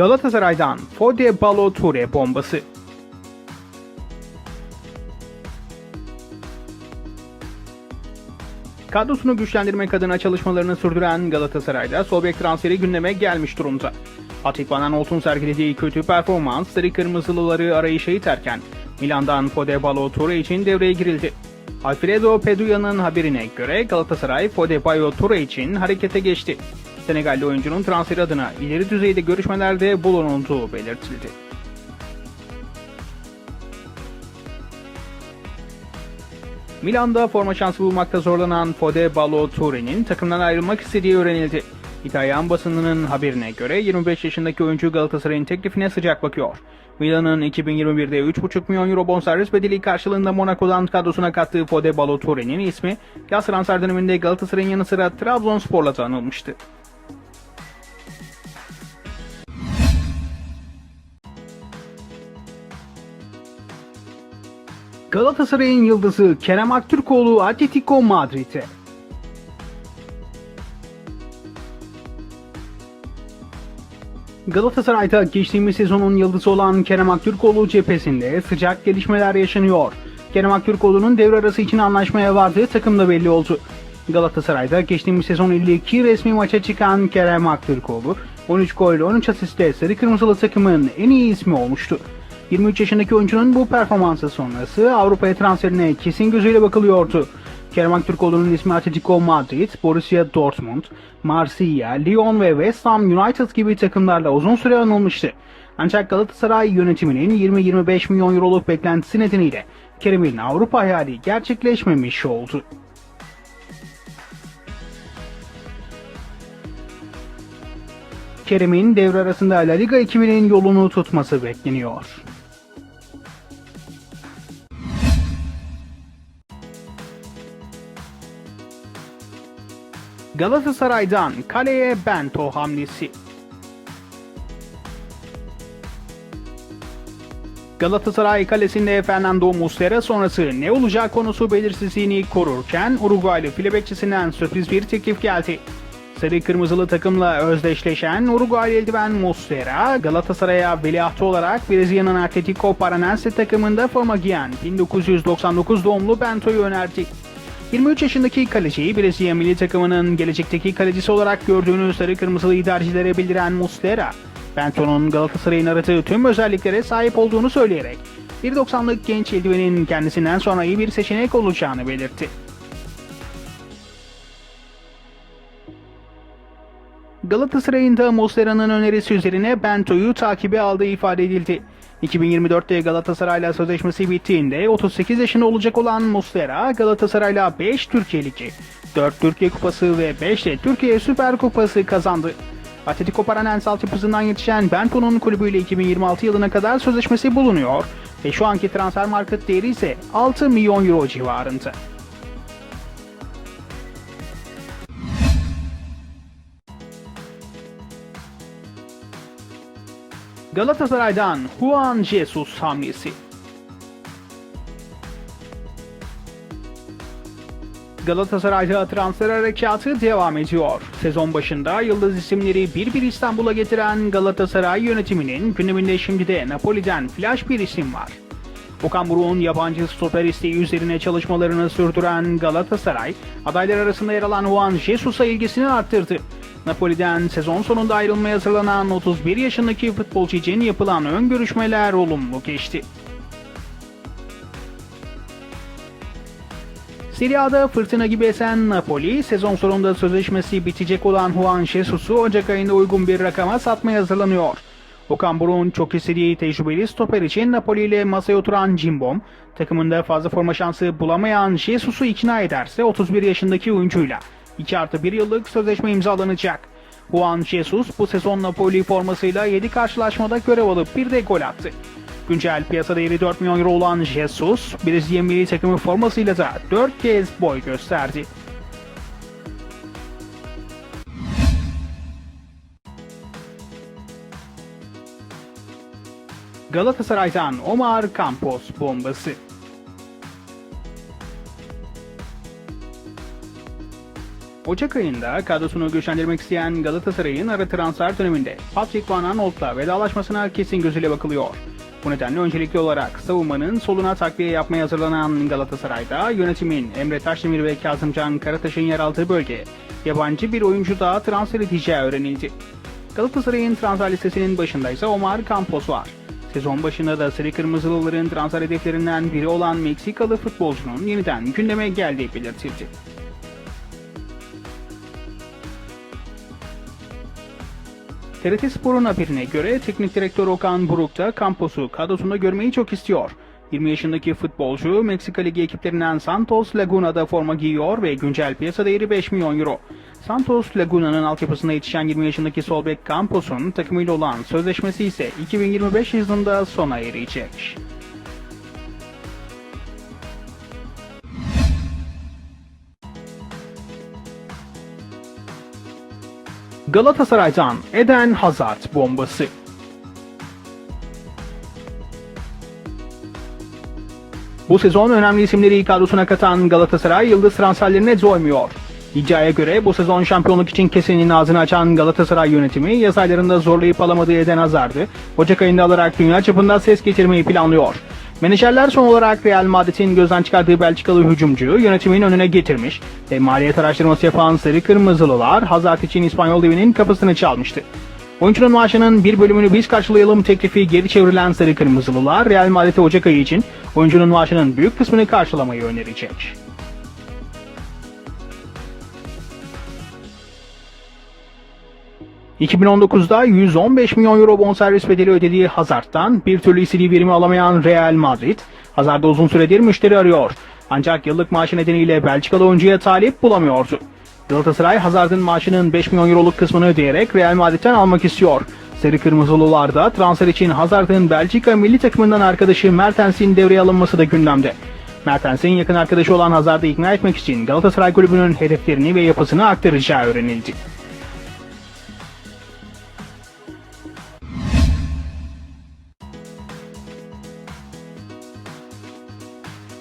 Galatasaray'dan Fode Baloture bombası. Kadrosunu güçlendirmek adına çalışmalarını sürdüren Galatasaray'da sol bek transferi gündeme gelmiş durumda. Atik Van Aanholt'un sergilediği kötü performans Sarı Kırmızılıları arayışa iterken Milan'dan Fode Baloture için devreye girildi. Alfredo Peduya'nın haberine göre Galatasaray Fode Baloture için harekete geçti. Senegalli oyuncunun transferi adına ileri düzeyde görüşmelerde bulunulduğu belirtildi. Milan'da forma şansı bulmakta zorlanan Fode Balotelli'nin takımdan ayrılmak istediği öğrenildi. İtalyan basınının haberine göre 25 yaşındaki oyuncu Galatasaray'ın teklifine sıcak bakıyor. Milan'ın 2021'de 3,5 milyon euro bonservis bedeli karşılığında Monaco'dan kadrosuna kattığı Fode Balotelli'nin ismi yaz transfer döneminde Galatasaray'ın yanı sıra Trabzonspor'la tanınmıştı. Galatasaray'ın yıldızı Kerem Aktürkoğlu Atletico Madrid'e. Galatasaray'da geçtiğimiz sezonun yıldızı olan Kerem Aktürkoğlu cephesinde sıcak gelişmeler yaşanıyor. Kerem Aktürkoğlu'nun devre arası için anlaşmaya vardığı takımda belli oldu. Galatasaray'da geçtiğimiz sezon 52 resmi maça çıkan Kerem Aktürkoğlu 13 gol 13 asistle Sarı Kırmızılı takımın en iyi ismi olmuştu. 23 yaşındaki oyuncunun bu performansı sonrası Avrupa'ya transferine kesin gözüyle bakılıyordu. Kerem Aktürkoğlu'nun ismi Atletico Madrid, Borussia Dortmund, Marsilya, Lyon ve West Ham United gibi takımlarla uzun süre anılmıştı. Ancak Galatasaray yönetiminin 20-25 milyon euroluk beklentisi nedeniyle Kerem'in Avrupa hayali gerçekleşmemiş oldu. Kerem'in devre arasında La Liga ekibinin yolunu tutması bekleniyor. Galatasaray'dan kaleye Bento hamlesi. Galatasaray kalesinde Fernando Muslera sonrası ne olacağı konusu belirsizliğini korurken Uruguaylı file sürpriz bir teklif geldi. Sarı Kırmızılı takımla özdeşleşen Uruguay eldiven Muslera, Galatasaray'a veliahtı olarak Brezilya'nın Atletico Paranense takımında forma giyen 1999 doğumlu Bento'yu önerdi. 23 yaşındaki kaleciyi Brezilya milli takımının gelecekteki kalecisi olarak gördüğünü sarı kırmızılı idarecilere bildiren Muslera, Bento'nun Galatasaray'ın aradığı tüm özelliklere sahip olduğunu söyleyerek 1.90'lık genç eldivenin kendisinden sonra iyi bir seçenek olacağını belirtti. Galatasaray'ın da Muslera'nın önerisi üzerine Bento'yu takibe aldığı ifade edildi. 2024'te Galatasaray'la sözleşmesi bittiğinde 38 yaşında olacak olan Muslera Galatasaray'la 5 Türkiye Ligi, 4 Türkiye Kupası ve 5 de Türkiye Süper Kupası kazandı. Atletico Paranense altyapısından yetişen Bento'nun kulübüyle 2026 yılına kadar sözleşmesi bulunuyor ve şu anki transfer market değeri ise 6 milyon euro civarında. Galatasaray'dan Juan Jesus hamlesi. Galatasaray'da transfer harekatı devam ediyor. Sezon başında yıldız isimleri bir bir İstanbul'a getiren Galatasaray yönetiminin gündeminde şimdi de Napoli'den flash bir isim var. Okan Buruk'un yabancı stoper isteği üzerine çalışmalarını sürdüren Galatasaray, adaylar arasında yer alan Juan Jesus'a ilgisini arttırdı. Napoli'den sezon sonunda ayrılmaya hazırlanan 31 yaşındaki futbolcu için yapılan ön görüşmeler olumlu geçti. Serie A'da fırtına gibi esen Napoli, sezon sonunda sözleşmesi bitecek olan Juan Jesus'u Ocak ayında uygun bir rakama satmaya hazırlanıyor. Okan Buruk'un çok istediği tecrübeli stoper için Napoli ile masaya oturan Cimbom, takımında fazla forma şansı bulamayan Jesus'u ikna ederse 31 yaşındaki oyuncuyla 2 artı 1 yıllık sözleşme imzalanacak. Juan Jesus bu sezon Napoli formasıyla 7 karşılaşmada görev alıp bir de gol attı. Güncel piyasa değeri 4 milyon euro olan Jesus, Brezilya milli takımı formasıyla da 4 kez boy gösterdi. Galatasaray'dan Omar Campos bombası. Ocak ayında kadrosunu güçlendirmek isteyen Galatasaray'ın ara transfer döneminde Patrick Van Aanholt'la vedalaşmasına kesin gözüyle bakılıyor. Bu nedenle öncelikli olarak savunmanın soluna takviye yapmaya hazırlanan Galatasaray'da yönetimin Emre Taşdemir ve Kazımcan Karataş'ın yer aldığı bölge yabancı bir oyuncu daha transfer edeceği öğrenildi. Galatasaray'ın transfer listesinin başında ise Omar Campos var. Sezon başında da Sarı Kırmızılıların transfer hedeflerinden biri olan Meksikalı futbolcunun yeniden gündeme geldiği belirtildi. TRT Spor'un haberine göre teknik direktör Okan Buruk da Campos'u kadrosunda görmeyi çok istiyor. 20 yaşındaki futbolcu Meksika Ligi ekiplerinden Santos Laguna'da forma giyiyor ve güncel piyasa değeri 5 milyon euro. Santos Laguna'nın altyapısına yetişen 20 yaşındaki sol bek Campos'un takımıyla olan sözleşmesi ise 2025 yılında sona erecek. Galatasaray'dan Eden Hazard bombası. Bu sezon önemli isimleri kadrosuna katan Galatasaray yıldız transferlerine doymuyor. İddiaya göre bu sezon şampiyonluk için kesenin ağzını açan Galatasaray yönetimi yaz aylarında zorlayıp alamadığı Eden Hazard'ı Ocak ayında alarak dünya çapında ses getirmeyi planlıyor. Menajerler son olarak Real Madrid'in gözden çıkardığı Belçikalı hücumcuyu yönetimin önüne getirmiş ve maliyet araştırması yapan Sarı Kırmızılılar Hazard için İspanyol devinin kapısını çalmıştı. Oyuncunun maaşının bir bölümünü biz karşılayalım teklifi geri çevrilen Sarı Kırmızılılar Real Madrid'e Ocak ayı için oyuncunun maaşının büyük kısmını karşılamayı önerecek. ...2019'da 115 milyon euro bonservis bedeli ödediği Hazard'dan bir türlü istediği verimi alamayan Real Madrid, Hazard'da uzun süredir müşteri arıyor. Ancak yıllık maaşı nedeniyle Belçikalı oyuncuya talip bulamıyordu. Galatasaray Hazard'ın maaşının 5 milyon euroluk kısmını ödeyerek Real Madrid'den almak istiyor. Sarı Kırmızılılar da transfer için Hazard'ın Belçika milli takımından arkadaşı Mertens'in devreye alınması da gündemde. Mertens'in yakın arkadaşı olan Hazard'ı ikna etmek için Galatasaray kulübünün hedeflerini ve yapısını aktaracağı öğrenildi.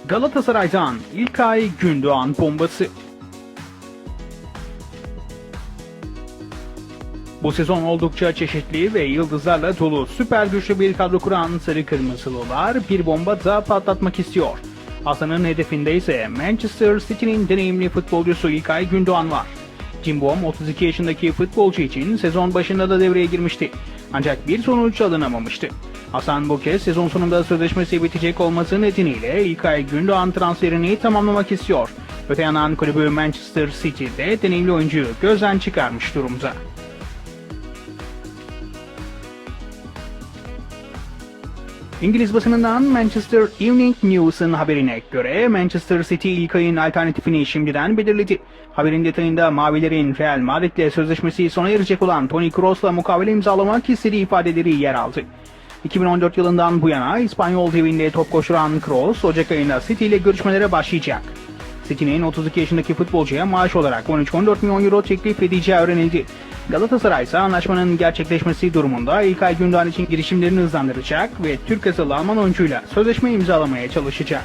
Galatasaray'dan İlkay Gündoğan bombası. Bu sezon oldukça çeşitli ve yıldızlarla dolu süper güçlü bir kadro kuran Sarı Kırmızılılar bir bomba daha patlatmak istiyor. Hasan'ın hedefinde ise Manchester City'nin deneyimli futbolcusu İlkay Gündoğan var. Cimbom 32 yaşındaki futbolcu için sezon başında da devreye girmişti. Ancak bir sonuç alınamamıştı. Hasan bu kez sezon sonunda sözleşmesi bitecek olması nedeniyle İlkay Gündoğan transferini tamamlamak istiyor. Öte yandan kulübü Manchester City'de deneyimli oyuncuyu gözden çıkarmış durumda. İngiliz basınından Manchester Evening News'ın haberine göre Manchester City ilk ayın alternatifini şimdiden belirledi. Haberin detayında Mavilerin Real Madrid'le sözleşmesi sona erecek olan Toni Kroos'la mukavele imzalamak istediği ifadeleri yer aldı. 2014 yılından bu yana İspanyol devinde top koşuran Kroos, Ocak ayında City ile görüşmelere başlayacak. City'nin 32 yaşındaki futbolcuya maaş olarak 13-14 milyon euro teklif edeceği öğrenildi. Galatasaray ise anlaşmanın gerçekleşmesi durumunda İlkay Gündoğan için girişimlerini hızlandıracak ve Türk asıllı Alman oyuncuyla sözleşme imzalamaya çalışacak.